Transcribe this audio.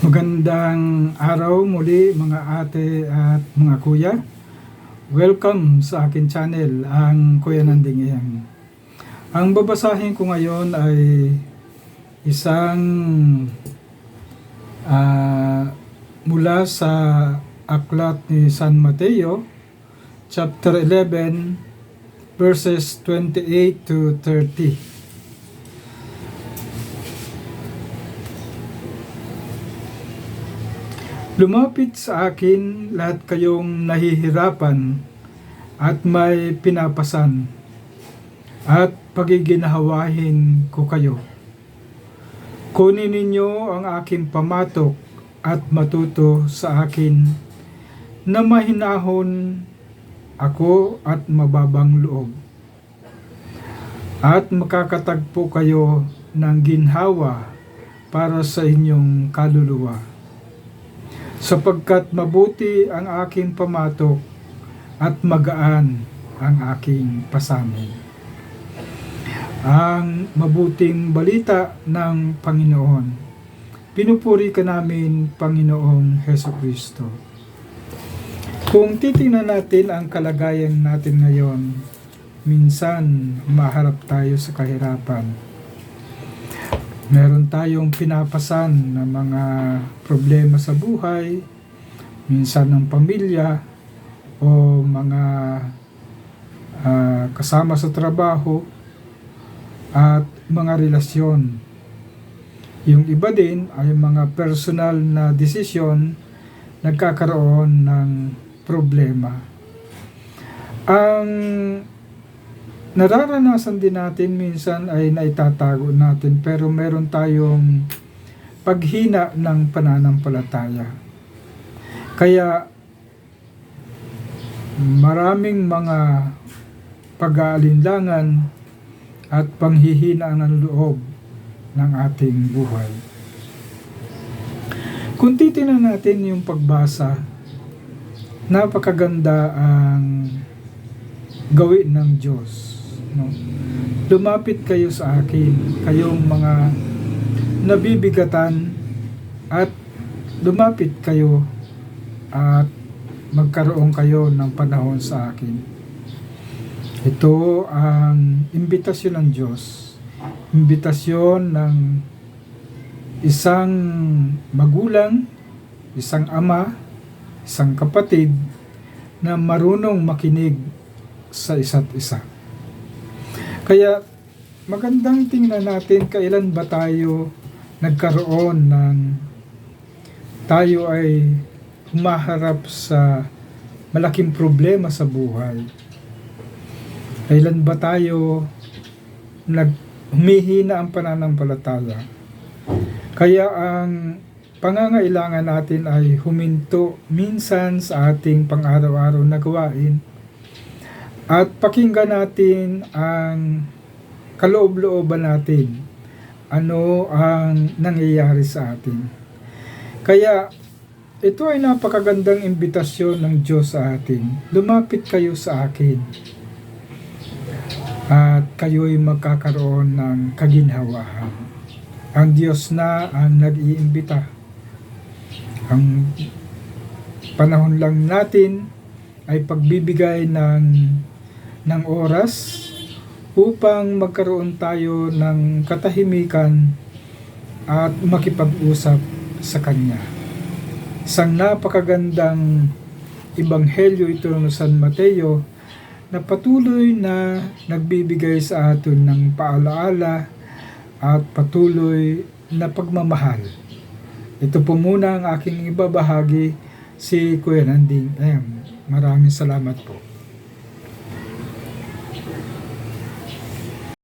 Magandang araw muli mga ate at mga kuya. Welcome sa akin channel, ang Kuya Nanding Iyang. Ang babasahin ko ngayon ay isang ah, mula sa aklat ni San Mateo, chapter 11, verses 28 to 30. Lumapit sa akin lahat kayong nahihirapan at may pinapasan at pagiginahawahin ko kayo. Kunin ninyo ang aking pamatok at matuto sa akin na mahinahon ako at mababang loob. At makakatagpo kayo ng ginhawa para sa inyong kaluluwa sapagkat mabuti ang aking pamatok at magaan ang aking pasanin. Ang mabuting balita ng Panginoon. Pinupuri ka namin, Panginoong Heso Kristo. Kung titingnan natin ang kalagayan natin ngayon, minsan maharap tayo sa kahirapan meron tayong pinapasan na mga problema sa buhay, minsan ng pamilya o mga ah, kasama sa trabaho at mga relasyon. Yung iba din ay mga personal na desisyon nagkakaroon ng problema. Ang nararanasan din natin minsan ay naitatago natin pero meron tayong paghina ng pananampalataya. Kaya maraming mga pag-aalinlangan at panghihina ng loob ng ating buhay. Kung titingnan natin yung pagbasa, napakaganda ang gawin ng Diyos. No? Lumapit kayo sa akin, kayong mga nabibigatan at lumapit kayo at magkaroon kayo ng panahon sa akin. Ito ang imbitasyon ng Diyos. Imbitasyon ng isang magulang, isang ama, isang kapatid na marunong makinig sa isa't isa. Kaya magandang tingnan natin kailan ba tayo nagkaroon ng tayo ay humaharap sa malaking problema sa buhay. Kailan ba tayo nag humihina ang pananampalataya? Kaya ang pangangailangan natin ay huminto minsan sa ating pang-araw-araw na gawain at pakinggan natin ang kaloob-looban natin. Ano ang nangyayari sa atin. Kaya ito ay napakagandang imbitasyon ng Diyos sa atin. Lumapit kayo sa akin. At kayo'y magkakaroon ng kaginhawaan. Ang Diyos na ang nag-iimbita. Ang panahon lang natin ay pagbibigay ng ng oras upang magkaroon tayo ng katahimikan at makipag-usap sa Kanya. Isang napakagandang ibanghelyo ito ng San Mateo na patuloy na nagbibigay sa atin ng paalaala at patuloy na pagmamahal. Ito po muna ang aking ibabahagi si Kuya Nanding M. Maraming salamat po.